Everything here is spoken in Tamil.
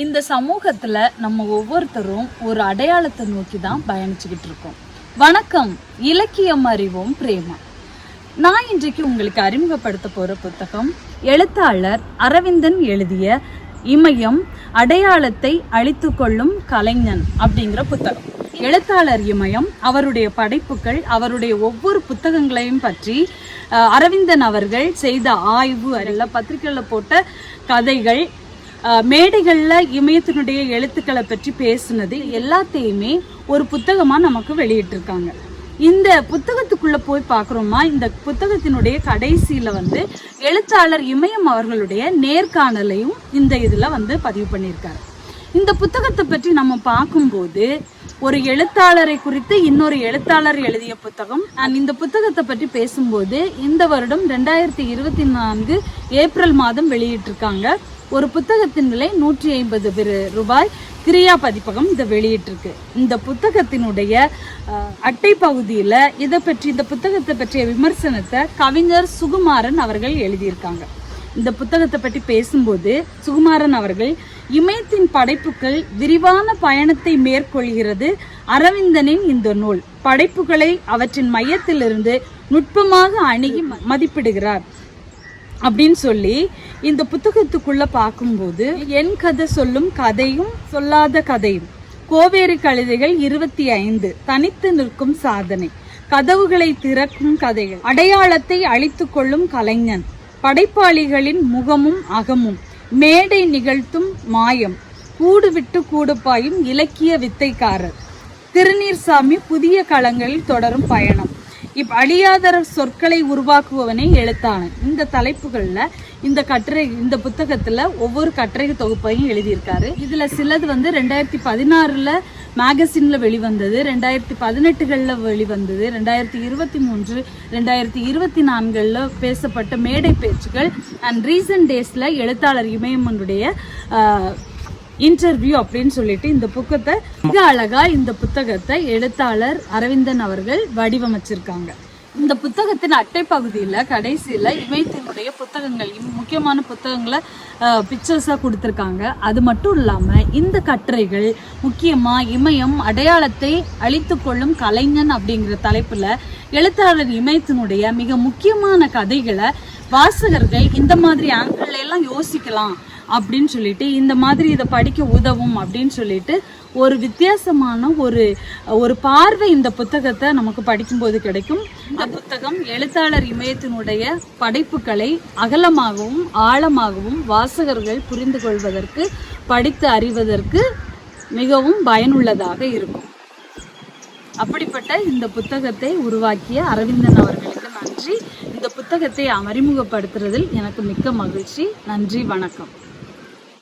இந்த சமூகத்துல நம்ம ஒவ்வொருத்தரும் ஒரு அடையாளத்தை நோக்கி தான் பயணிச்சுக்கிட்டு இருக்கோம். வணக்கம் இலக்கியம் அறிவோம் பிரேமா. நான் இன்றைக்கு உங்களுக்கு அறிமுகப்படுத்த போற புத்தகம் எழுத்தாளர் அரவிந்தன் எழுதிய இமயம் அடையாளத்தை அழித்து கொள்ளும் கலைஞன் அப்படிங்கிற புத்தகம். எழுத்தாளர் இமயம் அவருடைய படைப்புகள் அவருடைய ஒவ்வொரு புத்தகங்களையும் பற்றி அரவிந்தன் அவர்கள் செய்த ஆய்வு அதில் பத்திரிகையில் போட்ட கதைகள் மேடைகளில் இமயத்தினுடைய எழுத்துக்களை பற்றி பேசுனது எல்லாத்தையுமே ஒரு புத்தகமாக நமக்கு வெளியிட்டிருக்காங்க. இந்த புத்தகத்துக்குள்ளே போய் பார்க்குறோமா இந்த புத்தகத்தினுடைய கடைசியில் வந்து எழுத்தாளர் இமயம் அவர்களுடைய நேர்காணலையும் இந்த இதில் வந்து பதிவு பண்ணியிருக்காரு. இந்த புத்தகத்தை பற்றி நம்ம பார்க்கும்போது ஒரு எழுத்தாளரை குறித்து இன்னொரு எழுத்தாளர் எழுதிய புத்தகம். நான் இந்த புத்தகத்தை பற்றி பேசும்போது இந்த வருடம் ரெண்டாயிரத்தி இருபத்தி நான்கு ஏப்ரல் மாதம் வெளியிட்டிருக்காங்க. ஒரு புத்தகத்தின் விலை நூற்றி ஐம்பது ரூபாய். கிரியா பதிப்பகம் இதை வெளியிட்டிருக்கு. இந்த புத்தகத்தினுடைய அட்டை பகுதியில் இதை பற்றி இந்த புத்தகத்தை பற்றிய விமர்சனத்தை கவிஞர் சுகுமாரன் அவர்கள் எழுதியிருக்காங்க. இந்த புத்தகத்தை பற்றி பேசும்போது சுகுமாரன் அவர்கள் இமயத்தின் படைப்புகள் விரிவான பயணத்தை மேற்கொள்கிறது அரவிந்தனின் இந்த நூல். படைப்புகளை அவற்றின் மையத்திலிருந்து நுட்பமாக அணுகி ம- மதிப்பிடுகிறார். அப்படின்னு சொல்லி இந்த புத்தகத்துக்குள்ள பார்க்கும்போது என் கதை சொல்லும் கதையும் சொல்லாத கதையும். கோவேறு கழுதைகள் இருபத்தி ஐந்து. தனித்து நிற்கும் சாதனை. கதவுகளை திறக்கும் கதைகள். அடையாளத்தை அழித்துக்கொள்ளும் கலைஞன். படைப்பாளிகளின் முகமும் அகமும். மேடை நிகழ்த்தும் மாயம். கூடு விட்டு கூடு பாயும் இலக்கிய வித்தைக்காரர். திருநீர்சாமி புதிய களங்களில் தொடரும் பயணம். இப் அழியாதர சொற்களை உருவாக்குபவனே எழுத்தானன் இந்த தலைப்புகள்ல இந்த கட்டுரை இந்த புத்தகத்துல ஒவ்வொரு கட்டுரை தொகுப்பையும் எழுதியிருக்காரு. இதுல சிலது வந்து ரெண்டாயிரத்தி பதினாறுல மேகசினில் வெளிவந்தது. ரெண்டாயிரத்தி பதினெட்டுகளில் வெளிவந்தது. ரெண்டாயிரத்தி இருபத்தி மூன்று ரெண்டாயிரத்தி இருபத்தி நான்களில் பேசப்பட்ட மேடை பேச்சுகள். அண்ட் ரீசன்ட் டேஸ்ல எழுத்தாளர் இமயமனுடைய ஆஹ், இன்டர்வியூ அப்படின்னு சொல்லிட்டு இந்த புக்கத்தை மிக அழகா இந்த புத்தகத்தை எழுத்தாளர் அரவிந்தன் அவர்கள் வடிவமைச்சிருக்காங்க. இந்த புத்தகத்தின் அட்டை பகுதியில் கடைசியில் இமயத்தினுடைய புத்தகங்கள் முக்கியமான புத்தகங்களை பிக்சர்ஸாக கொடுத்துருக்காங்க. அது மட்டும் இல்லாமல் இந்த கட்டுரைகள் முக்கியமாக இமயம் அடையாளத்தை அழித்து கொள்ளும் கலைஞன் அப்படிங்கிற தலைப்பில் எழுத்தாளர் இமயத்தினுடைய மிக முக்கியமான கதைகளை வாசகர்கள் இந்த மாதிரி ஆங்கிள் எல்லாம் யோசிக்கலாம் அப்படின்னு சொல்லிட்டு இந்த மாதிரி இதை படிக்க உதவும் அப்படின்னு சொல்லிட்டு ஒரு வித்தியாசமான ஒரு ஒரு பார்வை இந்த புத்தகத்தை நமக்கு படிக்கும்போது கிடைக்கும். இந்த புத்தகம் எழுத்தாளர் இமயத்தினுடைய படைப்புகளை அகலமாகவும் ஆழமாகவும் வாசகர்கள் புரிந்து கொள்வதற்கு படித்து அறிவதற்கு மிகவும் பயனுள்ளதாக இருக்கும். அப்படிப்பட்ட இந்த புத்தகத்தை உருவாக்கிய அரவிந்தன் அவர்களுக்கு நன்றி. இந்த புத்தகத்தை அறிமுகப்படுத்துறதில் எனக்கு மிக்க மகிழ்ச்சி. நன்றி வணக்கம்.